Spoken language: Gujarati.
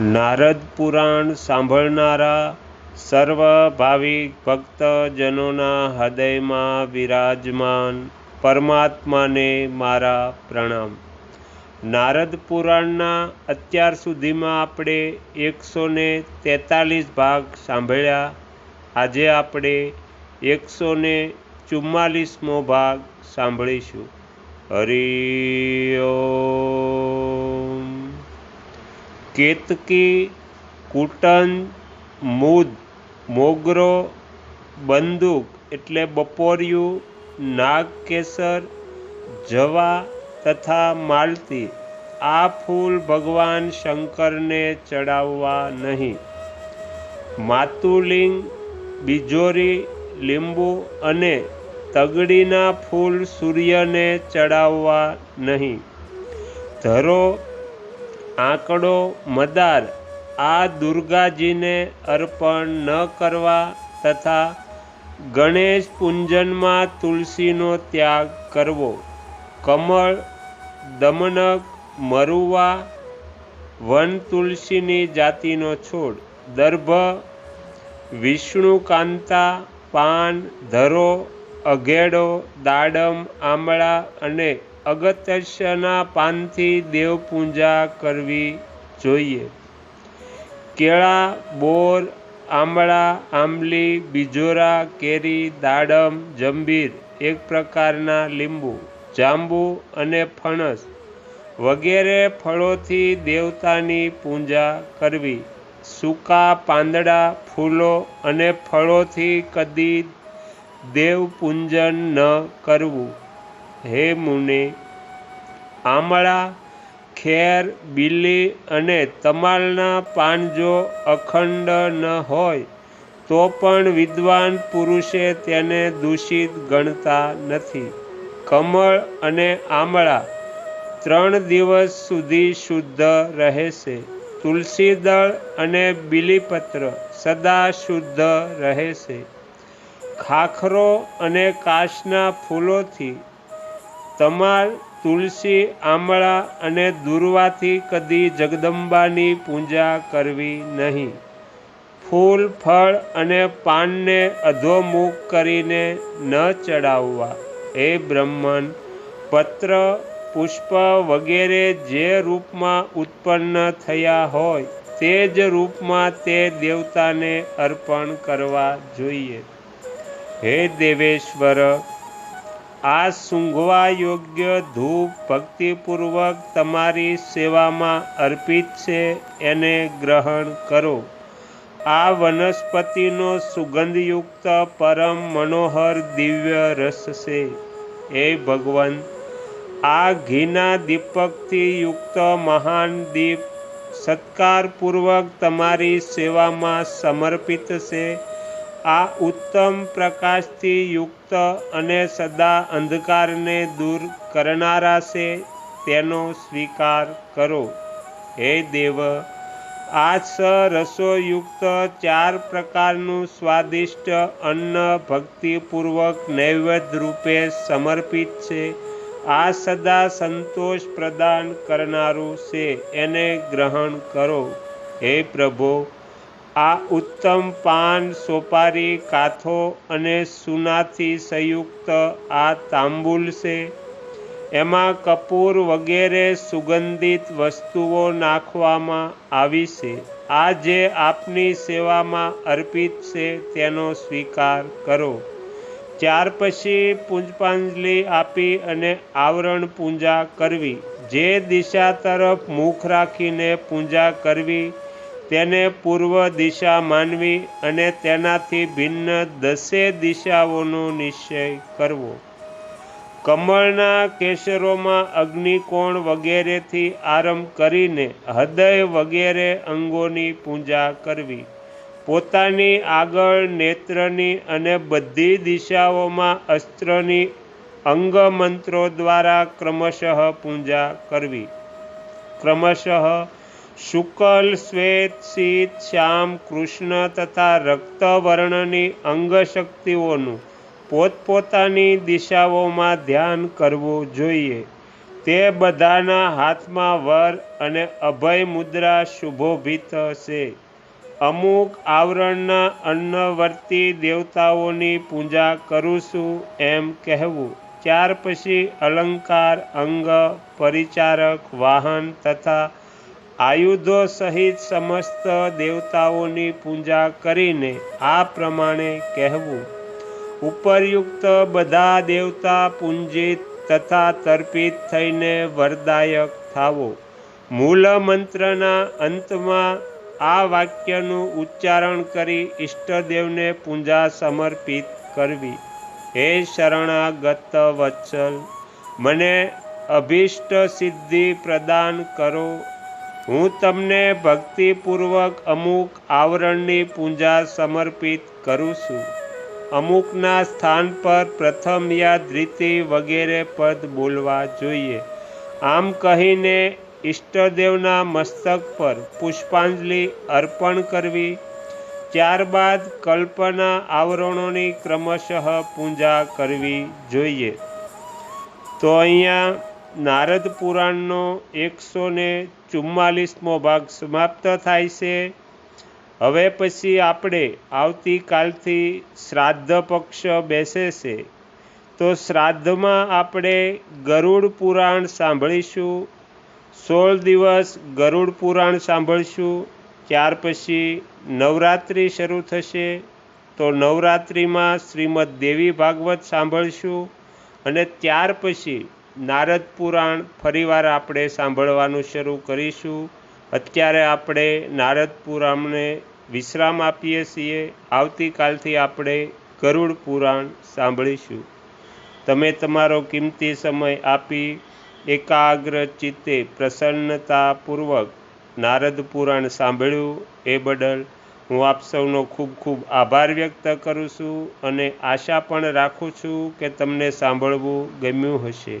નારદ પુરાણ સાંભળનારા સર્વ ભાવિક ભક્તજનોના હૃદયમાં વિરાજમાન પરમાત્માને મારા પ્રણામ. નારદ પુરાણના અત્યાર સુધીમાં આપણે એકસો ને તેતાલીસ ભાગ સાંભળ્યા. આજે આપણે એકસો ને ચુમ્માલીસમો ભાગ સાંભળીશું. હરિ કેતકી, કુટન મુદ મોગરો, બંદૂક એટલે બપોરિયું, નાગકેસર, જવા તથા માલતી. આ ફૂલ ભગવાન શંકરને ચડાવવા નહીં. માતુલિંગ, બીજોરી, લીંબુ અને તગડીના ફૂલ સૂર્યને ચડાવવા નહીં. ધરો આંકડો મદાર આ દુર્ગાજીને અર્પણ ન કરવા તથા ગણેશ પૂંજનમાં તુલસીનો ત્યાગ કરવો. કમળ, દમનક, મરુવા, વન તુલસીની જાતિનો છોડ, દર્ભ, વિષ્ણુકાંતા, પાન, ધરો અઘેડો, દાડમ આમળા અને અગત્યના પાનથી દેવપૂજા કરવી જોઈએ. કેળા, બોર, આંબળા, આંબલી, બીજોરા, કેરી, દાડમ, જંબીર એક પ્રકારના લીંબુ, જાંબુ અને ફણસ વગેરે ફળોથી દેવતાની પૂજા કરવી. સૂકા પાંદડા, ફૂલો અને ફળોથી કદી દેવ પૂજન ન કરવું. હે મુને, આમળા, ખેર બિલ્લી અને તમાલના પાન જો અખંડ ન હોય, તો પણ વિદ્વાન પુરુષે તેને દૂષિત ગણતા નથી. કમળ અને આમળા ત્રણ દિવસ સુધી શુદ્ધ રહેશે. તુલસીદળ અને બિલીપત્ર સદા શુદ્ધ રહેશે. ખાખરો અને કાશના ફૂલોથી તમાર તુલસી, આમળા અને દુર્વાથી કદી જગદંબાની પૂજા કરવી નહીં. ફૂલ, ફળ અને પાનને અધોમુખ કરીને ન ચડાવવા. એ બ્રહ્મન, પત્ર, પુષ્પ વગેરે જે રૂપમાં ઉત્પન્ન થયા હોય, તે જ રૂપમાં તે દેવતાને અર્પણ કરવા જોઈએ. હે દેવેશ્વર, આ સૂંઘવા યોગ્ય ધૂપ ભક્તિપૂર્વક તમારી સેવામાં અર્પિત છે, એને ગ્રહણ કરો. આ વનસ્પતિનો સુગંધયુક્ત પરમ મનોહર દિવ્ય રસ છે. હે ભગવાન, આ ઘીના દીપકથી યુક્ત મહાન દીપ સત્કારપૂર્વક તમારી સેવામાં સમર્પિત છે. આ ઉત્તમ પ્રકાશથી યુક્ત અને સદા અંધકારને દૂર કરનારા છે તેનો સ્વીકાર કરો. હે દેવ આ સ રસોયુક્ત ચાર પ્રકારનું સ્વાદિષ્ટ અન્ન ભક્તિપૂર્વક નૈવેદ્ય રૂપે સમર્પિત છે. આ સદા સંતોષ પ્રદાન કરનારું છે, એને ગ્રહણ કરો. હે પ્રભુ આ ઉત્તમ પાન, સોપારી, કાથો અને સુનાથી સંયુક્ત આ તાંબુલ છે. એમાં કપૂર વગેરે સુગંધિત વસ્તુઓ નાખવામાં આવી છે. આ જે આપની સેવામાં અર્પિત છે તેનો સ્વીકાર કરો. ત્યાર પછી પૂંજપાંજલિ આપી અને આવરણ પૂજા કરવી. જે દિશા તરફ મુખ રાખીને પૂજા કરવી. તેને પૂર્વ દિશા માનવી અને તેનાથી ભિન્ન દસે દિશાઓનો નિશ્ચય કરવો. કમળના કેસરોમાં અગ્નિકોણ વગેરેથી આરંભ કરીને હૃદય વગેરે અંગોની પૂજા કરવી. પોતાની આગળ નેત્રની અને બધી દિશાઓમાં અસ્ત્રની અંગમંત્રો દ્વારા ક્રમશઃ પૂજા કરવી. ક્રમશઃ શુકલ શ્વેત શીત શ્યામ કૃષ્ણ તથા રક્તવર્ણની અંગશક્તિઓનું પોતપોતાની દિશાઓમાં ધ્યાન કરવું જોઈએ. તે બધાના હાથમાં વર અને અભય મુદ્રા શુભોભિત છે અમુક આવરણના અન્નવર્તી દેવતાઓની પૂજા કરું છું એમ કહેવું. ત્યાર પછી અલંકાર, અંગ, પરિચારક, વાહન તથા આયુધો સહિત સમસ્ત દેવતાઓની પૂજા કરીને આ પ્રમાણે કહેવું. ઉપરયુક્ત બધા દેવતા પૂંજિત તથા તર્પિત થઈને વરદાયક થાવો. મૂલ મંત્રના અંતમાં આ વાક્યનું ઉચ્ચારણ કરી ઈષ્ટદેવને પૂજા સમર્પિત કરવી. હે શરણાગત વત્સલ, મને અભિષ્ટ સિદ્ધિ પ્રદાન કરો હું તમને ભક્તિપૂર્વક અમુક આવરણની પૂજા સમર્પિત કરું છું. અમુકના સ્થાન પર પ્રથમ યા ધૃતિ વગેરે પદ બોલવા જોઈએ. આમ કહીને ઈષ્ટદેવના મસ્તક પર પુષ્પાંજલિ અર્પણ કરવી. ત્યારબાદ કલ્પના આવરણોની ક્રમશઃ પૂજા કરવી જોઈએ. તો અહીંયા નારદ પુરાણનો એકસો ને ચુમ્માલીસમો ભાગ સમાપ્ત થાય છે. હવે પછી આપણે આવતીકાલથી શ્રાદ્ધ પક્ષ બેસે છે. તો શ્રાદ્ધમાં આપણે ગરુડ પુરાણ સાંભળીશું, સોળ દિવસ ગરુડ પુરાણ સાંભળશું, ત્યાર પછી નવરાત્રિ શરૂ થશે. તો નવરાત્રિમાં શ્રીમદ દેવી ભાગવત સાંભળશું અને ત્યાર પછી નારદ પુરાણ ફરીવાર આપણે સાંભળવાનું શરૂ કરીશું. અત્યારે આપણે નારદ પુરાણને વિશ્રામ આપીએ છીએ. આવતીકાલથી આપણે ગરુડ પુરાણ સાંભળીશું. તમે તમારો કિંમતી સમય આપી એકાગ્ર ચિત્તે પ્રસન્નતાપૂર્વક નારદ પુરાણ સાંભળ્યું એ બદલ હું આપ સૌનો ખૂબ ખૂબ આભાર વ્યક્ત કરું છું અને આશા પણ રાખું છું કે તમને સાંભળવું ગમ્યું હશે.